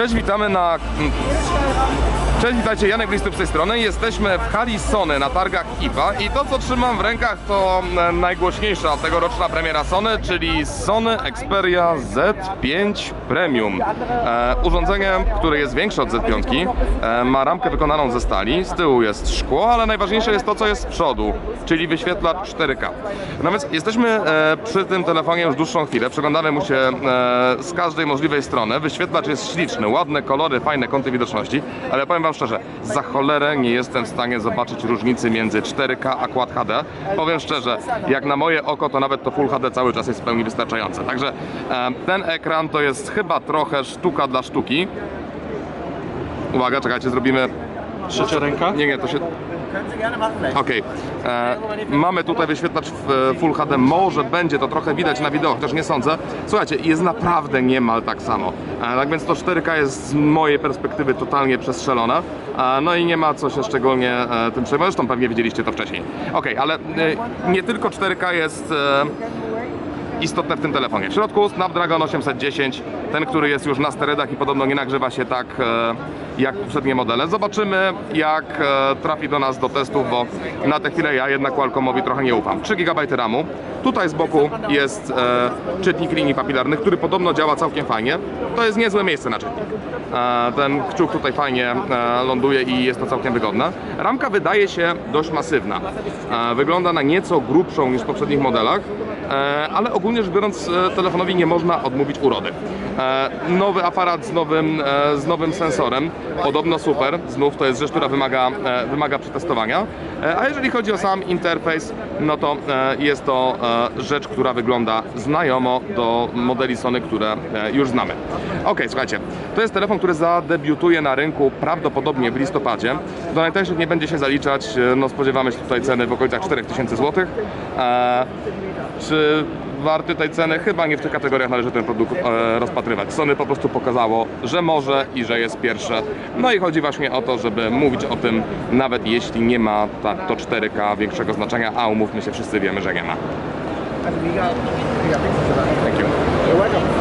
Cześć, witamy na... Cześć, witajcie, Janek Listup z tej strony. Jesteśmy w hali Sony na targach IFA i to, co trzymam w rękach, to e, najgłośniejsza tegoroczna premiera Sony, czyli Sony Xperia Z5 Premium. E, urządzenie, które jest większe od Z5, e, ma ramkę wykonaną ze stali, z tyłu jest szkło, ale najważniejsze jest to, co jest z przodu, czyli wyświetlacz 4K. No więc jesteśmy e, przy tym telefonie już dłuższą chwilę, przeglądamy mu się e, z każdej możliwej strony. Wyświetlacz jest śliczny, ładne kolory, fajne kąty widoczności, ale powiem Wam szczerze, za cholerę nie jestem w stanie zobaczyć różnicy między 4K a Quad HD. Powiem szczerze, jak na moje oko, to nawet to Full HD cały czas jest w pełni wystarczające. Także ten ekran to jest chyba trochę sztuka dla sztuki. Uwaga, czekajcie, zrobimy Trzecia ręka? nie, nie, to się. Okej. E, Mamy tutaj wyświetlacz w e, Full HD. Może będzie to trochę widać na wideo, chociaż nie sądzę. Słuchajcie, jest naprawdę niemal tak samo. E, tak więc to 4K jest z mojej perspektywy totalnie przestrzelone. E, no i nie ma co się szczególnie e, tym przejmować. Zresztą pewnie widzieliście to wcześniej. Okej, ale e, nie tylko 4K jest. E, istotne w tym telefonie. W środku Snapdragon 810, ten, który jest już na sterydach i podobno nie nagrzewa się tak e, jak poprzednie modele. Zobaczymy, jak e, trafi do nas do testów, bo na tę chwilę ja jednak Qualcommowi trochę nie ufam. 3 GB RAMu. Tutaj z boku jest e, czytnik linii papilarnych, który podobno działa całkiem fajnie. To jest niezłe miejsce na czytnik. Ten kciuk tutaj fajnie ląduje i jest to całkiem wygodne. Ramka wydaje się dość masywna. Wygląda na nieco grubszą niż w poprzednich modelach. Ale ogólnie rzecz biorąc telefonowi nie można odmówić urody. E, Nowy aparat z nowym, e, z nowym sensorem, podobno super, znów to jest rzecz, która wymaga, e, wymaga przetestowania. A jeżeli chodzi o sam interfejs, no to jest to rzecz, która wygląda znajomo do modeli Sony, które już znamy. Ok, słuchajcie, to jest telefon, który zadebiutuje na rynku prawdopodobnie w listopadzie. Do najtańszych nie będzie się zaliczać, no spodziewamy się tutaj ceny w okolicach 4000 zł. E, czy warty tej ceny? Chyba nie w tych kategoriach należy ten produkt e, rozpatrywać. Sony po prostu pokazało, że może i że jest pierwsze. No i chodzi właśnie o to, żeby mówić o tym, nawet jeśli nie ma ta, to 4K większego znaczenia, a umówmy się, wszyscy wiemy, że nie ma. Thank you.